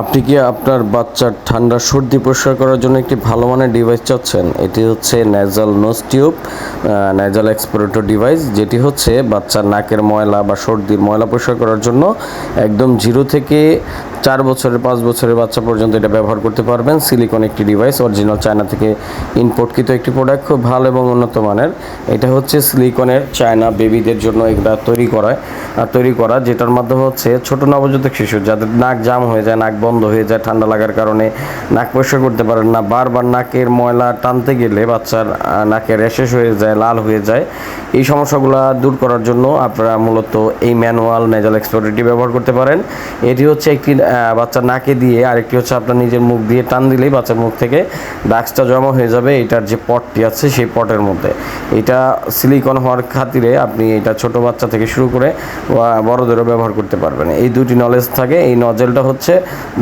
আপনি কি আপনার বাচ্চার ঠান্ডা সর্দি পরিষ্কার করার জন্য একটি ভালো মানের ডিভাইস চাচ্ছেন? এটি হচ্ছে nasal nose tube nasal aspirator device যেটি হচ্ছে বাচ্চার নাকের ময়লা বা সর্দির ময়লা পরিষ্কার করার জন্য একদম জিরো থেকে চার বছরের, পাঁচ বছরের বাচ্চা পর্যন্ত এটা ব্যবহার করতে পারবেন। সিলিকন একটি ডিভাইস অরিজিনাল চায়না থেকে ইম্পোর্টকৃত একটি প্রোডাক্ট খুব ভালো এবং উন্নত মানের। এটা হচ্ছে সিলিকনের চায়না বেবিদের জন্য এটা তৈরি করা তৈরি করা, যেটার মাধ্যমে হচ্ছে ছোট নবজাতক শিশু যাদের নাক জাম হয়ে যায়, নাক বন্ধ হয়ে যায়, ঠান্ডা লাগার কারণে নাক পরিষ্কার করতে পারেন না। বারবার নাকের ময়লা টানতে গেলে বাচ্চার নাকে র্যাশেস হয়ে যায়, লাল হয়ে যায়। এই সমস্যাগুলো দূর করার জন্য আপনারা মূলত এই ম্যানুয়াল নেজাল এক্সপোর্টটি ব্যবহার করতে পারেন। এটি হচ্ছে একটি আহ, বাচ্চার নাকে দিয়ে আরেকটি হচ্ছে আপনার নিজের মুখ দিয়ে টান দিলেই বাচ্চার মুখ থেকে ডাক্সটা জমা হয়ে যাবে। এটার যে পটটি আছে সেই পটের মধ্যে। এটা সিলিকন হওয়ার খাতিরে আপনি এটা ছোট বাচ্চা থেকে শুরু করে বড়দেরও ব্যবহার করতে পারবেন। এই দুটি নলেজ থাকে। এই নজেলটা হচ্ছে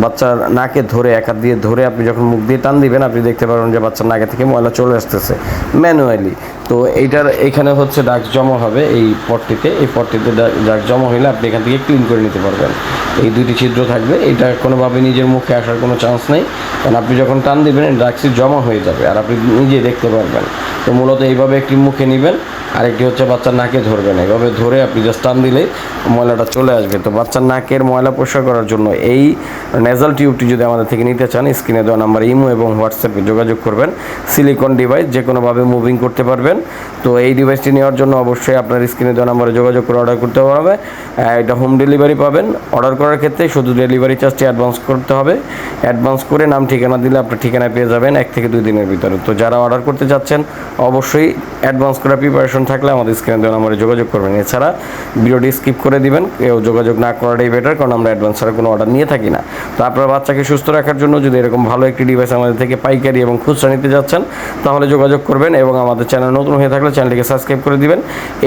বাচ্চার নাকে ধরে এক হাত দিয়ে ধরে আপনি যখন মুখ দিয়ে টান দিবেন আপনি দেখতে পারবেন যে বাচ্চার নাকে থেকে ময়লা চলে আসতেছে ম্যানুয়ালি তো এইটার এখানে হচ্ছে ডাক জমা হবে এই পটটিতে। এই পটটিতে ডাক জমা হইলে আপনি এখান থেকে ক্লিন করে নিতে পারবেন। এই দুইটি ছিদ্র থাকবে। এটা কোনোভাবে নিজের মুখে আসার কোনো চান্স নেই। কারণ আপনি যখন টান দেবেন ডাকসি জমা হয়ে যাবে। আর আপনি নিজে দেখতে পারবেন। তো মূলত এইভাবে একটি মুখে নেবেন। আরেকটি হচ্ছে বাচ্চার নাকে ধরবেন এইভাবে ধরে আপনি জাস্ট টান দিলেই ময়লাটা চলে আসবে। তো বাচ্চার নাকের ময়লা পরিষ্কার করার জন্য এই নেজাল টিউবটি যদি আমাদের থেকে নিতে চান স্ক্রিনে দেওয়া নাম্বার ইমো এবং হোয়াটসঅ্যাপে যোগাযোগ করবেন। সিলিকন ডিভাইস যে কোনোভাবে মুভিং করতে পারবেন। তো এই ডিভাইসটি নেওয়ার জন্য অবশ্যই আপনার স্ক্রিনে দেওয়া নাম্বারে যোগাযোগ করে অর্ডার করতে হবে। এটা হোম ডেলিভারি পাবেন। অর্ডার করার ক্ষেত্রে শুধু ডেলিভারি চার্জটি অ্যাডভান্স করতে হবে। অ্যাডভান্স করে নাম, ঠিকানা দিলে আপনার ঠিকানায় পেয়ে যাবেন এক থেকে দুই দিনের ভিতরে। তো যারা অর্ডার করতে চাচ্ছেন, অবশ্যই অ্যাডভান্স করা প্রিপারেশন থাকলে আমাদের স্ক্রিনে দেওয়া নাম্বারে যোগাযোগ করবেন। এছাড়া ভিডিওটি স্কিপ করে দিবেন, কেউ যোগাযোগ না করাটাই বেটার কারণ আমরা অ্যাডভান্স ছাড়া কোনো অর্ডার নিয়ে থাকি না। তো আপনার বাচ্চাকে সুস্থ রাখার জন্য যদি এরকম ভালো একটি ডিভাইস আমাদের থেকে পাইকারি এবং খুচরা নিতে যাচ্ছেন, তাহলে যোগাযোগ করবেন এবং আমাদের চ্যানেল নতুন হয়ে থাকলে চ্যানেলটিকে সাবস্ক্রাইব করে দিবেন।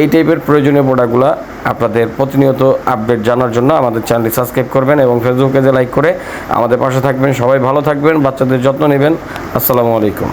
এই টাইপের প্রয়োজনীয় প্রোডাক্টগুলো আপনাদের প্রতিনিয়ত আপডেট জানার জন্য আমাদের চ্যানেলটি সাবস্ক্রাইব করবেন এবং ফেসবুক পেজে লাইক করে আমাদের পাশে থাকবেন। সবাই ভালো থাকবেন, বাচ্চাদের যত্ন নেবেন। আসসালামু আলাইকুম।